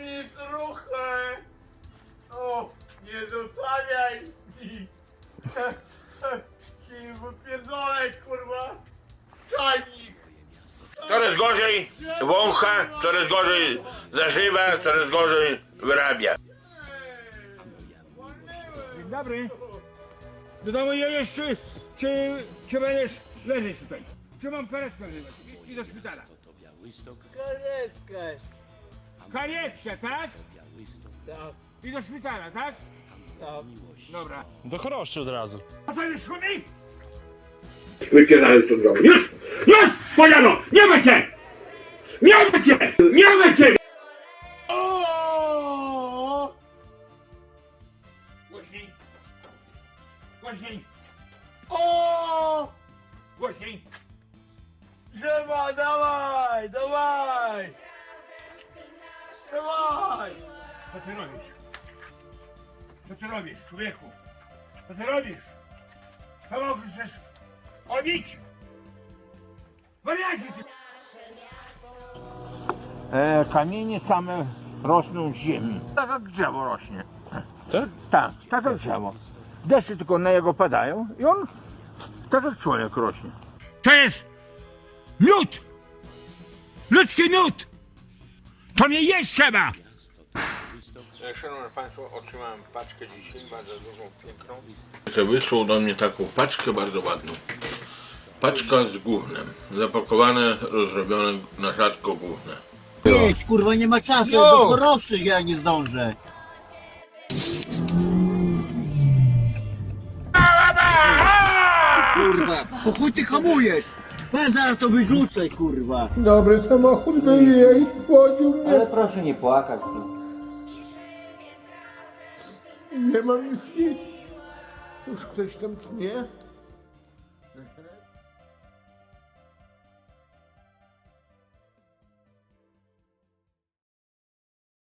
nic, ruchle! O, nie zostawiaj mi! Ci wypierdolę, kurwa! Czajnik! Coraz gorzej wącha, coraz gorzej zażywa, coraz gorzej wyrabia. Dzień dobry. Do domu jedziesz, czy, czy, czy będziesz leżeć tutaj? Czy mam karetkę i do szpitala? Karetka! Karetkę, tak? Tak, I do szpitala, tak? tak. Dobra. Do choroszczy od razu. A co już szumi? Wypierdalaj stąd domu. Już! Już! Poliano! Nie ma cię! Nie ma cię! Nie ma cię! O! Głośniej. Głośniej. O! Głośniej. Drzewa, dawaj, Co ty robisz? Co ty robisz, człowieku? Co ty robisz? Co chcesz robić? Wariacie ty! E, kamienie same rosną z ziemi. Tak jak drzewo rośnie. Tak? Tak, tak jak drzewo. Deszcze tylko na jego padają i on tak jak człowiek rośnie. To jest miód! Ludzki miód! To mnie jeść trzeba! Szanowni Państwo, otrzymałem paczkę dzisiaj, bardzo dużą, piękną. To wysłał do mnie taką paczkę bardzo ładną. Paczka z gównem. Zapakowane, rozrobione na rzadko gówne. Jedź, kurwa, nie ma czasu, do choroszy ja nie zdążę. Kurwa, po chuj ty hamujesz? Pan zaraz to wyrzucę, kurwa. Dobry samochód był jej, wchodził mnie. Ale proszę nie płakać. Nie mam nic. Już ktoś tam tnie.